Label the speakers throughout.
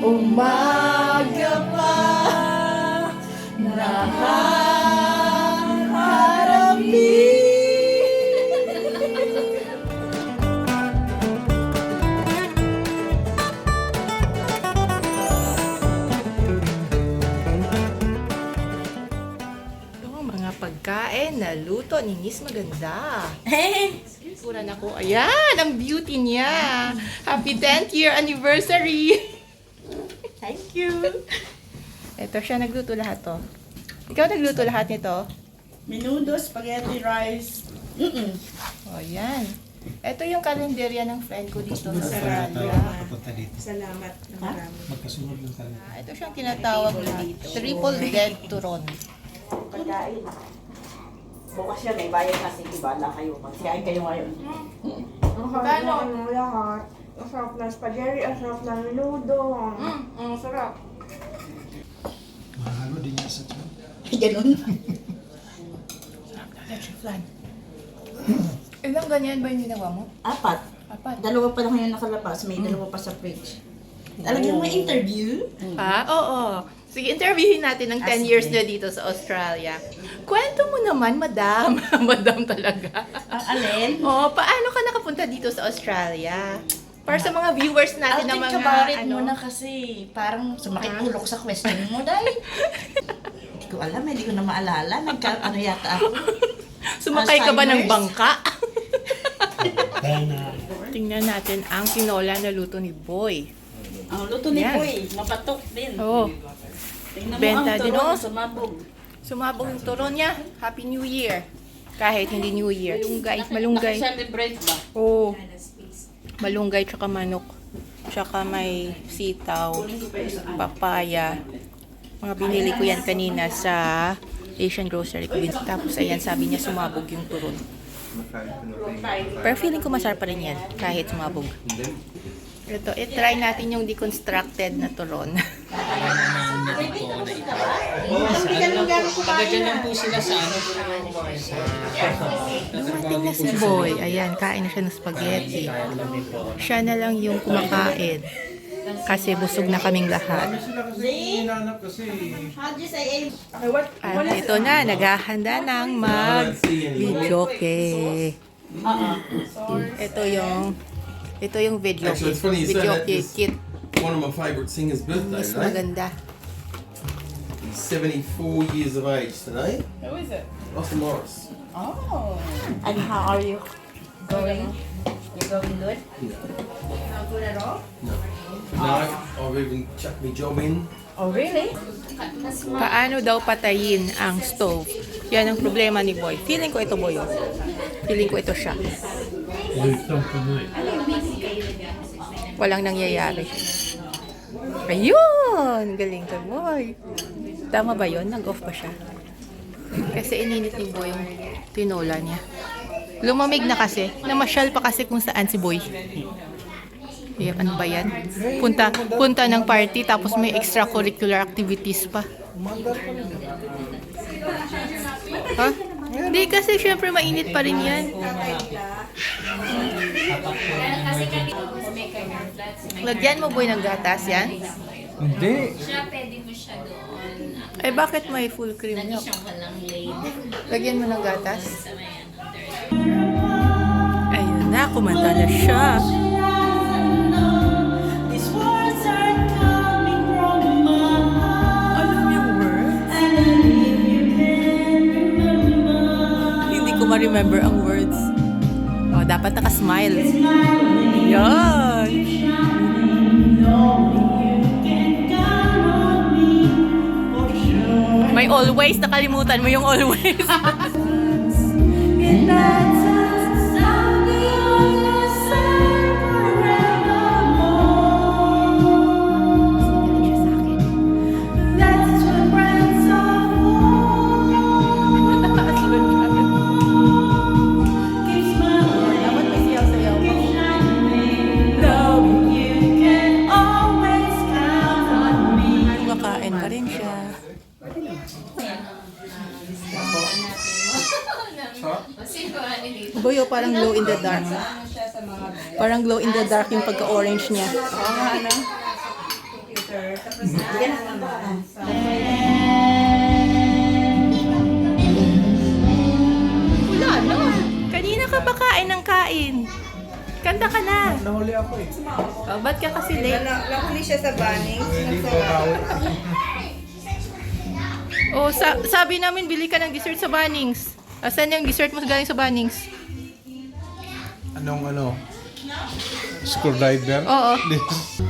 Speaker 1: Umaga pa Nahaharapin pagkain na luto ni Miss Maganda. Pura na ko. Ayan, ang beauty niya. Happy 10th year anniversary. Thank you. Ito siya nagluto lahat to. Ikaw nagluto lahat nito?
Speaker 2: Menudo, spaghetti, rice. Mm-mm.
Speaker 1: O, yan. Ito yung kalendarya ng friend ko dito sa
Speaker 3: papunta dito.
Speaker 2: Salamat na marami.
Speaker 3: Magkasunod lang tayo.
Speaker 1: Ah, Ito siyang tinatawag na triple dead turon.
Speaker 2: Pagkain. Bukas yan, may bayad na si Ibala kayo. Magkain kayo ngayon.
Speaker 4: Sarap na ano lahat. Ang sarap ng spaghetti, ang sarap ng menudo.
Speaker 1: Mm, ang sarap.
Speaker 3: Mahalo din niya sa tiyan.
Speaker 2: Ganun.
Speaker 1: Flan. Ilang ganyan ba yung ginawa mo?
Speaker 2: Apat.
Speaker 1: Apat.
Speaker 2: Dalawa pa lang ngayon nakalabas. May dalawa pa sa fridge. Talagang may interview.
Speaker 1: Ah, oo. Sige, interviewin natin ng 10
Speaker 2: Ah, sige.
Speaker 1: years na dito sa Australia. Kwento mo naman, madam. madam talaga.
Speaker 2: Ang alin?
Speaker 1: Oh, paano ka nakapunta dito sa Australia? Para sa mga viewers
Speaker 2: I'll
Speaker 1: natin na
Speaker 2: think
Speaker 1: mga
Speaker 2: about it
Speaker 1: ano.
Speaker 2: muna kasi parang sumakit ulok sa question mo dahil. Hindi ko alam, hindi ko na maalala. Nagka, ano yata ako.
Speaker 1: Sumakay ka ba ng
Speaker 2: Alzheimer's?
Speaker 1: bangka? Tingnan natin ang tinola na luto ni Boy.
Speaker 2: Ang luto ni
Speaker 1: Yan.
Speaker 2: Boy, mapatok din.
Speaker 1: Oh,
Speaker 2: Tingnan mo
Speaker 1: Benta
Speaker 2: ang
Speaker 1: din,
Speaker 2: turon,
Speaker 1: oh.
Speaker 2: sumabog.
Speaker 1: sumabog yung turon niya. Happy New Year. Kahit hindi New Year. Malunggay, malunggay.
Speaker 2: Nakiselebrate ba?
Speaker 1: Oo. Malunggay tsaka manok. Tsaka may sitaw, papaya. Mga binili ko yan kanina sa Asian grocery ko. Tapos ayan, sabi niya sumabog yung turon. Pero feeling ko masarap pa rin yan kahit sumabog. Ito, i-try natin yung deconstructed na turon.
Speaker 5: Taga-dyan lang po sila sa ano.
Speaker 1: Dumating na si Boy. Ayan, kain na siya ng spaghetti. Siya na lang yung kumakain. Kasi busog na kaming lahat. At ito na, naghahanda ng mag-videoke. Ito yung ito yung video
Speaker 6: Actually, it's funny
Speaker 1: video kit.
Speaker 6: One of my favourite singers' birthdays,
Speaker 1: Mas maganda.
Speaker 6: He's 74 years of age today.
Speaker 2: Who is it?
Speaker 6: Austin Morris.
Speaker 2: Oh. And how are you going? You going good? Not good at all?
Speaker 6: No. No, I've even chucked my job in.
Speaker 2: Oh, really?
Speaker 1: Paano daw patayin ang stove? Yan ang problema ni Boy. Feeling ko ito Boy. oh. Feeling ko ito siya. Walang nangyayari. Ayun! Galing ka, Boy. Tama ba yon Nag-off pa siya. Kasi ininit ni Boy yung tinola niya. Lumamig na kasi. Namasyal pa kasi kung saan si Boy. Yan, ano ba yan? Punta, punta ng party tapos may extracurricular activities pa. Ha? Hindi kasi syempre mainit pa rin yan. Lagyan mo boy ng gatas yan?
Speaker 3: Hindi.
Speaker 7: siya, pwede mo siya doon.
Speaker 1: Eh bakit may full cream milk?
Speaker 7: Siya walang laid
Speaker 1: Lagyan mo ng gatas. Ayun na, kumanta na siya. Alam yung words? Hindi ko ma-remember ang words. Oh, dapat naka-smile. Yan. Always, nakalimutan mo yung always. Boyo, parang glow in the dark. Parang glow in the dark yung pagka-orange niya. Wala na. Kanina ka pa kain ng kain. Kanta ka na.
Speaker 3: Nahuli ako eh.
Speaker 1: Oh, ba't ka kasi late?
Speaker 4: Nakuli siya sa
Speaker 3: bawi.
Speaker 1: Oh, sa sabi namin bili ka ng dessert sa Bunnings. Asan yung dessert mo galing sa Bunnings?
Speaker 3: Anong ano? Screwdriver?
Speaker 1: Oo.
Speaker 2: Umaga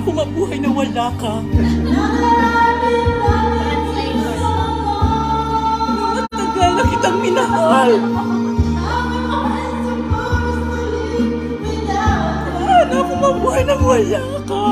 Speaker 1: ako mabuhay na wala ka? Matagal na kitang minahal! Paano ako mabuhay na wala ka?